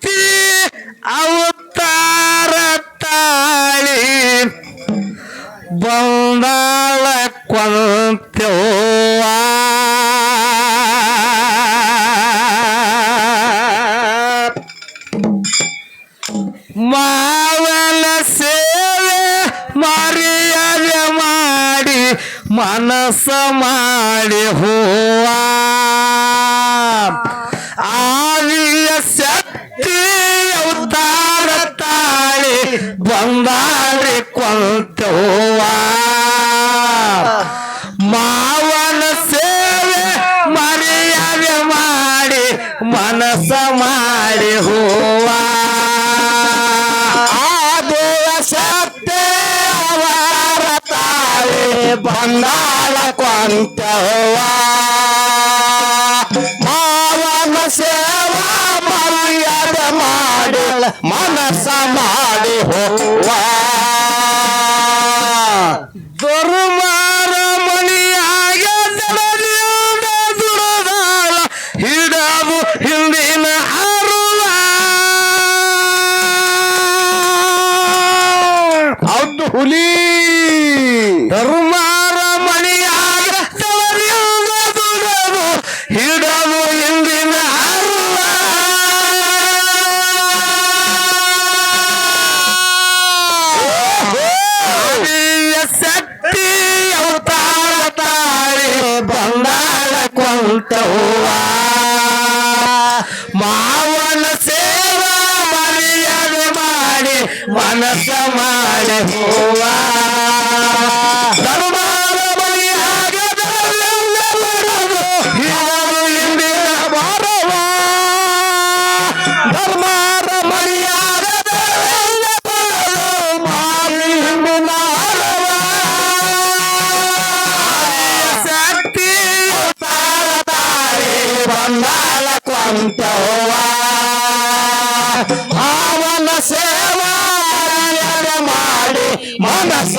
be our ಬಂದಾರಿ ಕೊಂತವ್ವ. ಮಾವನ ಸೇವೆ ಮರ್ಯಾದೆ ಮಾಡಿ ಮನಸ್ಸ ಮಾಡಿ ಹೋವ. ಆ ದೇವಸತ್ತೆ ಅವರ ತಾಯಿ ಬಂದಾಳ ಮನಸ ಮಾಡಿ ಹೋಗುವ ಕೆಲಸ ಮಾಡುವ ಧರ್ಮದ ಬಲಿಯಾಗದೆಲ್ಲರೂ ಹಿಂದೆ ಬರುವ ಧರ್ಮದ ಬಲಿಯಾಗದೆಲ್ಲರೂ ಮಾರಿ ಹಿಂದಿನ ಬಂದಾಲ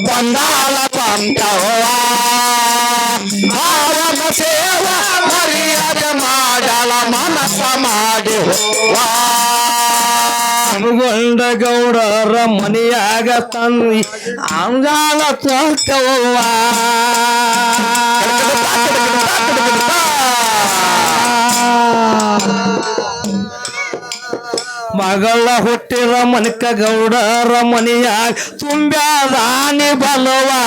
ಬಂದಾಳ ಬಂದವಾ ಭಾವನ ಸೇವಾ ಮರ್ಯಾದೆ ಮಾಡಳ ಮನಸ್ಸ ಮಾಡಿ ಹೋವಾ ಅನುಗೊಂಡ ಗೌಡರ ಮನೆಯಾಗ ತಂದು ಅಂಗಾಲ ತೋಟವ್ವ ಮಗಳ ಎಟ್ಟಿ ರಮನಕ ಗೌಡ ತುಂಬ್ಯಾ ತುಂಬ್ಯಾದಾನಿ ಬಲವಾ.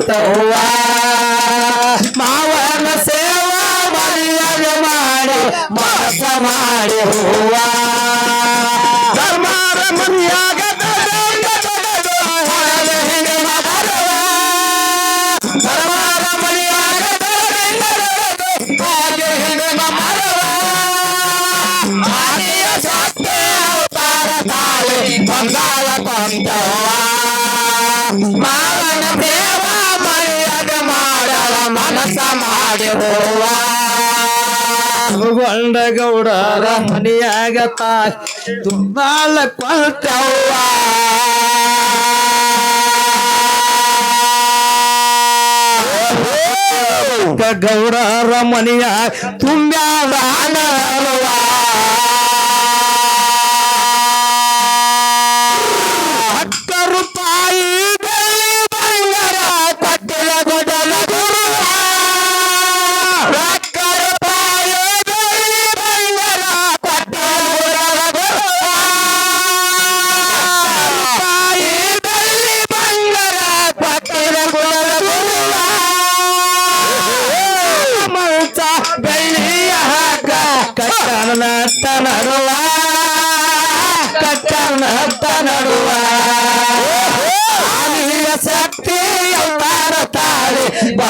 ಕೌವಾ ಮಾವನ ಸೇವಾ ಮರಿಯರ ಮಾಡಿ ಮಾಸ ಮಾಡಿ ಹೂವ ಧರ್ಮಾರ ಮನಿಯಾಗ ಬಂಗಾಳ ಕೊಂಡವ ಮಾವನ ದೇವಾ ಮಾಡಿ ಹೋವ ಗೊಂಡ ಗೌಡರ ಮನೆಯಾಗ ತಾಯಿ ತುಂಬಾಳ ಕೊಂತವ್ವ ಗೌಡರ ಮನೆಯ ತುಂಬ್ಯಾದ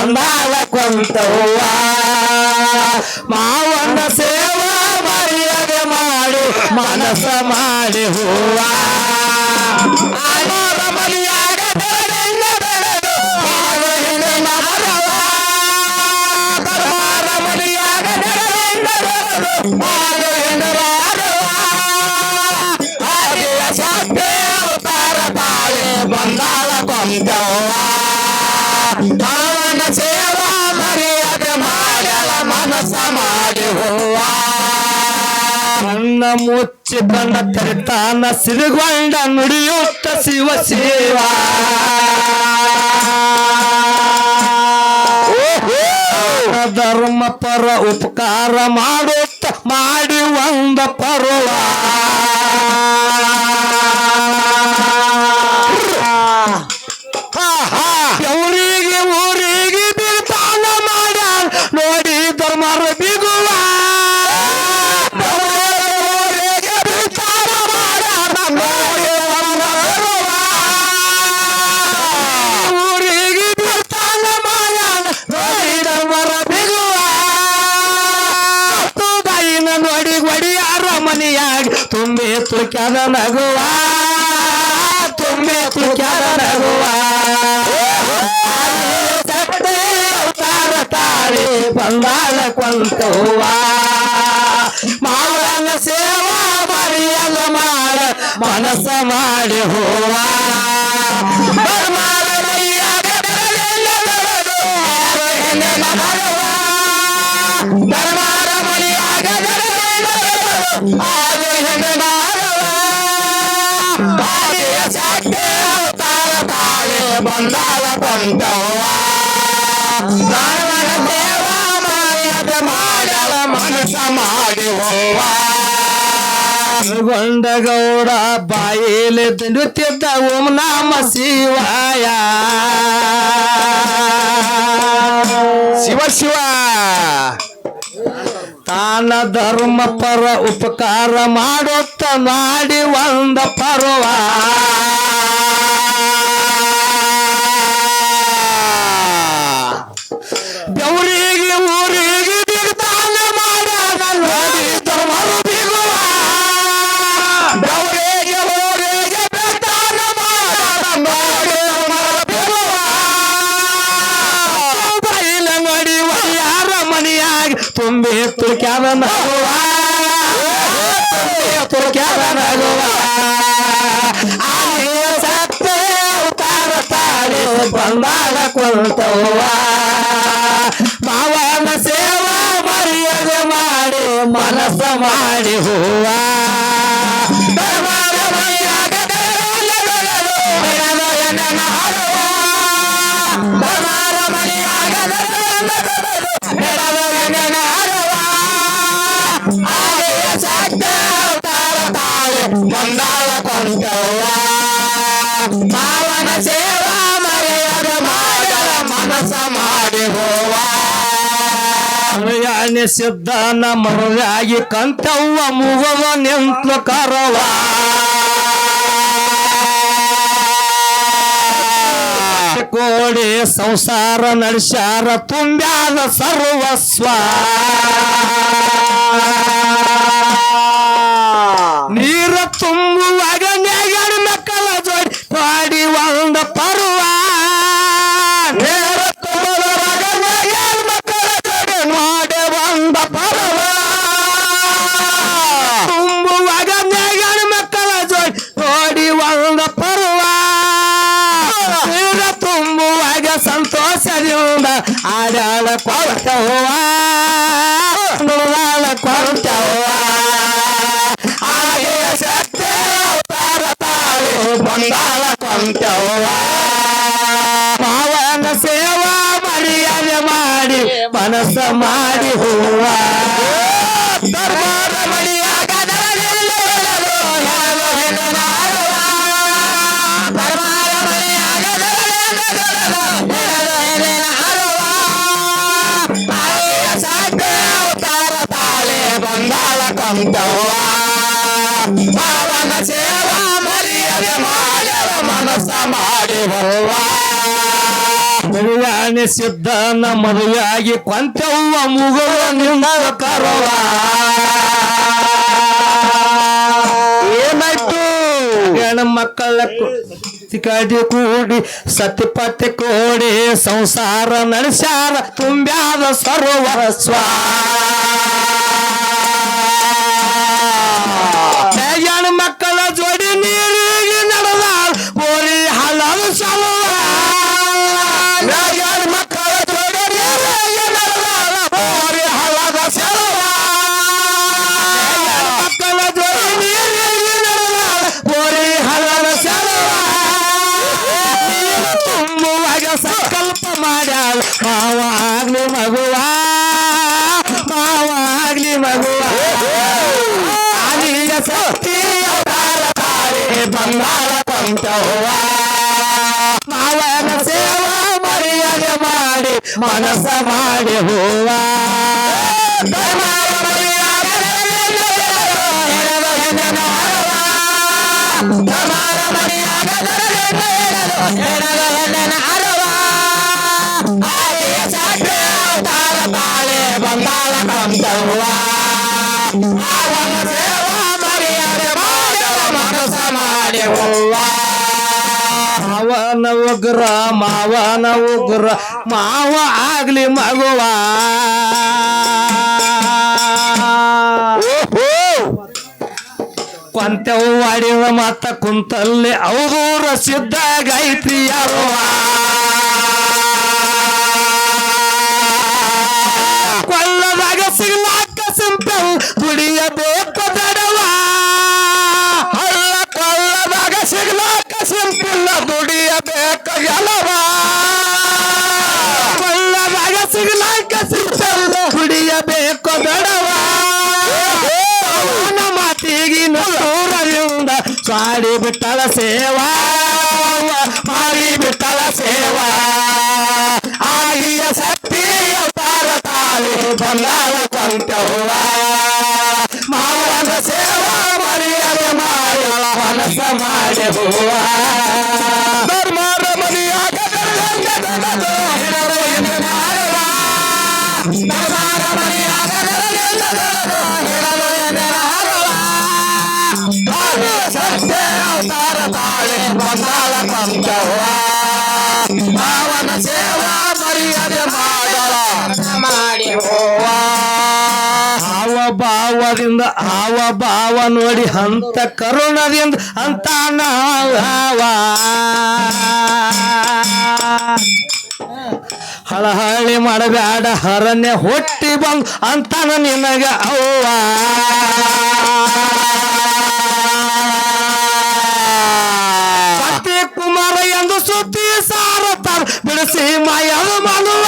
ಬಂದಾಳ ಕೊಂತವ್ವ. ಮಾವನ ಸೇವಾ ಮರ್ಯಾದೆ ಮಾಡಿ ಮನಸ ಮಾಡಿ ಹೂವ. ಮನಸ್ಸ ಮಾಡಿ ಹೋವ. ಕಣ್ಣ ಮುಚ್ಚಿ ಬಣ್ಣ ತೆರೆತಾನ ಸಿರುಗೊಂಡ ನುಡಿಯುತ್ತ ಶಿವ ಶಿವ ಧರ್ಮ ಪರ ಉಪಕಾರ ಮಾಡುತ್ತ ಮಾಡಿ ಒಂದ ಪರ್ವ. ತುಕ್ಯಾದ ನಗುವ ತುಂಬಿ ತುಕ್ಯಾದ ನಗುವ ಸತ್ತೆ ಅವತಾರ ತಾಳಿ ಬಂದಾಳ ಕೊಂತವ್ವ ಮಾವನ ಸೇವಾ ಮರಿಯಲ್ಲ ಮಾಡ ಮನಸ್ಸ ಮಾಡಿ ಹೋವ ಧರ್ಮಾರ ಮೈಯಾಗ ತಾಳಿ ಬಂದಾಳ ಕೊಂತವ್ವ ದಾನವನ ಸೇವಾ ಮರ್ಯಾದೆ ಮಾಡಲ ಮನಸ್ಸ ಮಾಡಿ ಹೋವ ಗೊಂಡ ಗೌಡ ಬಾಯಿಲೆ ನೃತ್ಯದ ಓಂ ನಾಮ ಶಿವಾಯ ಶಿವ ಶಿವ ತಾನ ಧರ್ಮ ಪರ ಉಪಕಾರ ಮಾಡುತ್ತ ಮಾಡಿ ಒಂದ ಪರ್ವ ತುಂಬಿ ತುಕ್ಯಾದ ನಗುವ ತುಂಬಿ ತುಕ್ಯಾದ ನಗುವ ಸತ್ತೆ ಉತ್ತಾರ ತಾಳಿ ಬಂದಾಳ ಕೊಂತವ್ವ ಮಾವನ ಸೇವಾ ಮರ್ಯಾದೆ ಮಾಡಿ, ಮನಸ್ಸ ಮಾಡಿ ಹೂವ ಯಾನೆ ಸಿದ್ಧನ ಮರುವಾಗಿ ಕಂತವ್ವ ಮುಗವ ನಿಂತ್ಲು ಕರವ. ಕೋಡಿ ಸಂಸಾರ ನಡೆಸ್ಯಾರ ತುಂಬ್ಯಾದ ಸರ್ವಸ್ವ. ಆಡಾಳ ಕೊಡ್ತವ್ವ ನುಡಿದಾಳ ಕೊಡ್ತವ್ವ ಆಗೆಯ ಶಕ್ತಿ ಅವತಾರ ತಾಳಿ ಬಂದಾಳ ಸೇವಾ ಮರ್ಯಾದೆ ಮಾಡಿ ಮನಸ್ಸ ಮಾಡಿ ಹೂವ ಧರ್ಮದ ಮನಸ್ಸ ಮಾಡಿ ಬರುವ. ಮದುವೆಯಾನೆ ಸಿದ್ಧನ ಮದುವೆಯಾಗಿ ಕೊಂತವ್ವ ಮುಗುವ ನಿನ್ನ ಕರುವ. ಏನಾಯ್ತು? ಗಣ ಮಕ್ಕಳ ಕಡಿ ಕೂಡಿ ಸತಿಪತಿ ಕೋಡಿ ಸಂಸಾರ ನಡೆಸ್ಯಾರ ತುಂಬ್ಯಾದ ಸರೋವರ ಹೆಣ್ಣು ಮಕ್ಕಳ ಆಲಿಯ ಮಾಡಿ ಹೋವ. ಮರ್ಯಾದೆ ಮಾಡವ ಮನಸ್ಸ ಮಾಡಿ ಹೂವ. ಮಾವನ ಉಗ್ರ ಮಾವನ ಉಗ್ರ ಮಾವ ಆಗ್ಲಿ ಮಗುವ. ಕೊಂತೆವು ಮಾಡಿದ ಮತ್ತ ಕುಂತಲ್ಲಿ ಅವದೂರ ಸಿದ್ಧ ಗೈತ್ರಿ ಕೊಳ್ಳದಾಗ ಸಿಗ್ಲಾಕ ಸಿಂಪಲ್ ದುಡಿಯಬೇಕು ದುಡಿಯಬೇಕು ಎಲವ ಕೊಳ್ಳದಾಗ ಸಿಗ್ಲಾಕ ಸಿಂಪಲ್ ದುಡಿಯಬೇಕು ದಡವ ಅವನ ಮಾತಿಗೆ ನೂರರಿಂದ ಸಾಡಿ ಬಿಟ್ಟಳ ಸೇವಾ ಮಾಡಿ ಬಿಟ್ಟಳ ಸೇವಾ ಆಗಿಯ ಶಕ್ತಿ ಅವತಾರ ತಾಳಿ ಬಂಗಾಳ ಕೊಂತವ್ವ ಮಾವನ ಸೇವಾ ಮರ್ಯಾದೆ ಮಾಡಿ ಮನಸ್ಸ ಮಾಡಿ ಅವತಾರ ತಾಳಿ ಬಂಗಾಳ ಸೇವಾ ಮರ್ಯಾದೆ ಮಾಡಲ ಮಾಡಿ ಹೋವ ಹಾವ ಭಾವದಿಂದ ಹಾವ ಭಾವ ನೋಡಿ ಅಂತ ಕರುಣದಿಂದ ಅಂತ ನಾವ ಹಳಹಳಿ ಮಾಡಬೇಡ ಹರನ್ಯ ಹೊಟ್ಟಿ ಬಂದು ಅಂತಾನ ನಿನಗ ಅವ್ವ. ಸುದ್ದಿ ಸಾರುತ್ತಾರ. ಬಿಡಿಸಿ ಮಾಯದ ಮನುವ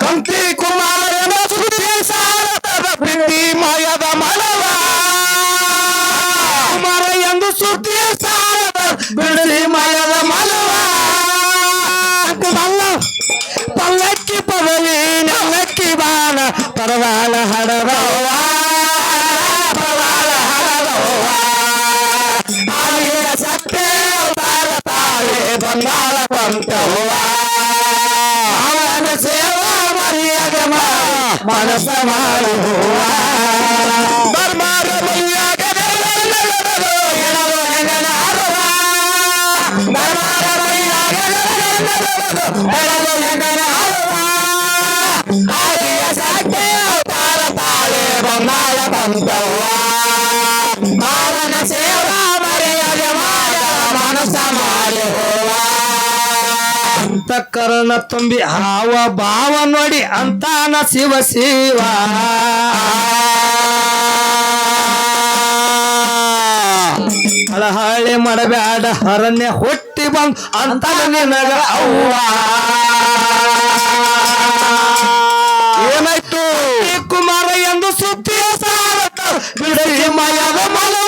ಕಂತಿ ಕುಮಾರನ ಸುದ್ದಿ ಸಾರುತ್ತಾರ. ಬಿಡಿ ಮಾಯದ ಮನಸ್ಸ ಮಾಡುವ ಕರ್ಣ ತುಂಬಿ ಹಾವ ಭಾವ ನೋಡಿ ಅಂತಾನ ಶಿವ ಶಿವ. ಹಳಹಳಿ ಮಾಡಬ್ಯಾಡ ಹರಣ್ಯ ಹುಟ್ಟಿ ಬಂದ್ ಅಂತ ನಿನಗ ಅವ್ವ. ಏನಾಯ್ತು? ಕುಮಾರ ಎಂದು ಸುದ್ದಿಯ ಸಾರತ ಬಿಡಲಿ ಮಯದ ಮಲವ.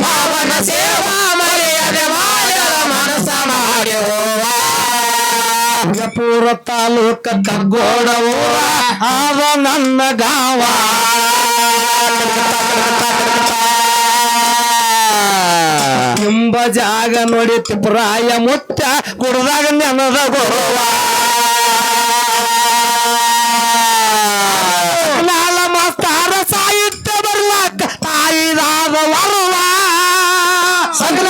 ಪಾವನ ಸೇವಾ ಮರೆಯದೆ ಮಾಡದ ಮನಸ ಮಾಡಿ ಪೂರ ತಾಲೂಕ ಕಗ್ಗೋಡವು. ಆದ ನನ್ನ ಗಾವ. ಎಂಬ ಜಾಗ ನೋಡಿ ತಿಪ್ರಾಯ ಮುತ್ತ ಕುಡ್ದಾಗ ನೆನದ ಗೋವ சகல